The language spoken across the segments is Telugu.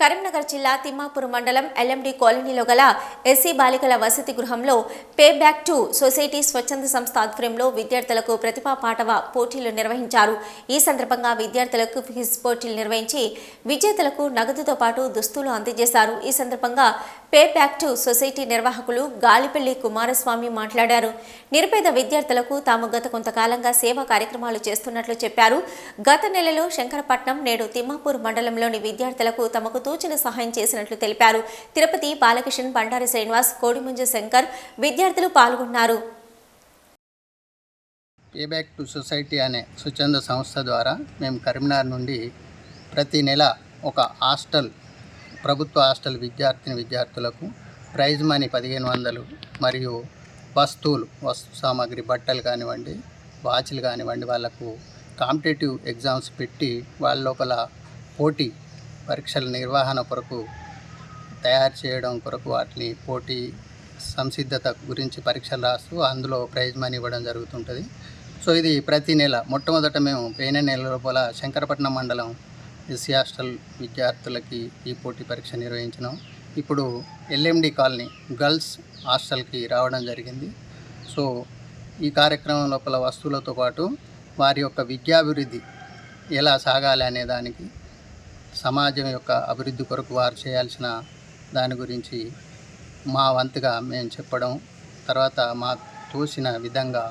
కరీంనగర్ జిల్లా తిమ్మాపూర్ మండలం ఎల్ఎండి కాలనీలో గల ఎస్సీ బాలికల వసతి గృహంలో పే బ్యాక్ టు సొసైటీ స్వచ్ఛంద సంస్థ ఆధ్వర్యంలో విద్యార్థులకు ప్రతిభా పాటవ పోటీలు నిర్వహించారు. ఈ సందర్భంగా విద్యార్థులకు క్విజ్ పోటీలు నిర్వహించి విజేతలకు నగదుతో పాటు దుస్తులు అందజేశారు. ఈ సందర్భంగా పే బ్యాక్ టు సొసైటీ నిర్వాహకులు గాలిపల్లి కుమారస్వామి మాట్లాడారు. నిరుపేద విద్యార్థులకు తాము గత కొంతకాలంగా సేవా కార్యక్రమాలు చేస్తున్నట్లు చెప్పారు. గత నెలలో శంకరపట్నం నేడు తిమ్మాపూర్ మండలంలోని విద్యార్థులకు తమకు తోచిన సహాయం చేసినట్లు తెలిపారు. తిరుపతి బాలకిషన్ బండారి శ్రీనివాస్ కోడిముంజ శంకర్ విద్యార్థులు పాల్గొన్నారు. పే బ్యాక్ టు సొసైటీ అనే స్వచ్ఛంద సంస్థ ద్వారా మేము కరీంనగర్ నుండి ప్రతి నెల ఒక హాస్టల్ ప్రభుత్వ హాస్టల్ విద్యార్థిని విద్యార్థులకు ప్రైజ్ మనీ పదిహేను వందలు మరియు వస్తువులు వస్తు సామాగ్రి బట్టలు కానివ్వండి వాచ్లు కానివ్వండి వాళ్ళకు కాంపిటేటివ్ ఎగ్జామ్స్ పెట్టి వాళ్ళ లోపల పోటీ పరీక్షల నిర్వహణ కొరకు తయారు చేయడం కొరకు వాటిని పోటీ సంసిద్ధత గురించి పరీక్షలు రాస్తూ అందులో ప్రైజ్ మనీ ఇవ్వడం జరుగుతుంటుంది. సో ఇది ప్రతి నెల మొట్టమొదట మేము పోయిన నెల లోపల శంకరపట్నం మండలం ఎస్సీ హాస్టల్ విద్యార్థులకి ఈ పోటీ పరీక్ష నిర్వహించినాం. ఇప్పుడు ఎల్ఎండి కాలనీ గర్ల్స్ హాస్టల్కి రావడం జరిగింది. సో ఈ కార్యక్రమం లోపల వస్తువులతో పాటు వారి యొక్క విద్యాభివృద్ధి ఎలా సాగాలి అనే దానికి సమాజం యొక్క అభివృద్ధి కొరకు వారు చేయాల్సిన దాని గురించి మా వంతుగా మేము చెప్పడం తర్వాత మా తోసిన విధంగా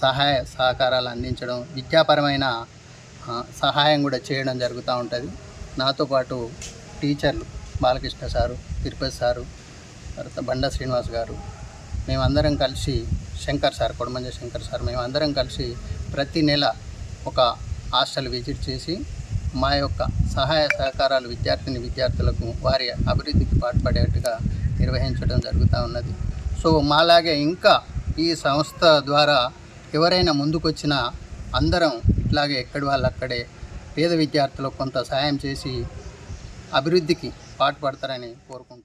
సహాయ సహకారాలు అందించడం విద్యాపరమైన సహాయం కూడా చేయడం జరుగుతూ ఉంటుంది. నాతో పాటు టీచర్లు బాలకృష్ణ సారు తిరుపతి సారు తర్వాత బండ శ్రీనివాస్ గారు మేమందరం కలిసి శంకర్ సార్ కొడమంజ శంకర్ సార్ మేమందరం కలిసి ప్రతి నెల ఒక హాస్టల్ విజిట్ చేసి మా యొక్క సహాయ సహకారాలు విద్యార్థిని విద్యార్థులకు వారి అభివృద్ధికి పాటుపడేట్టుగా నిర్వహించడం జరుగుతూ ఉన్నది. సో మాలాగే ఇంకా ఈ సంస్థ ద్వారా ఎవరైనా ముందుకొచ్చినా అందరం ఇట్లాగే ఎక్కడి వాళ్ళు అక్కడే పేద విద్యార్థులకు కొంత సహాయం చేసి అభివృద్ధికి పాటుపడతారని కోరుకుంటున్నాను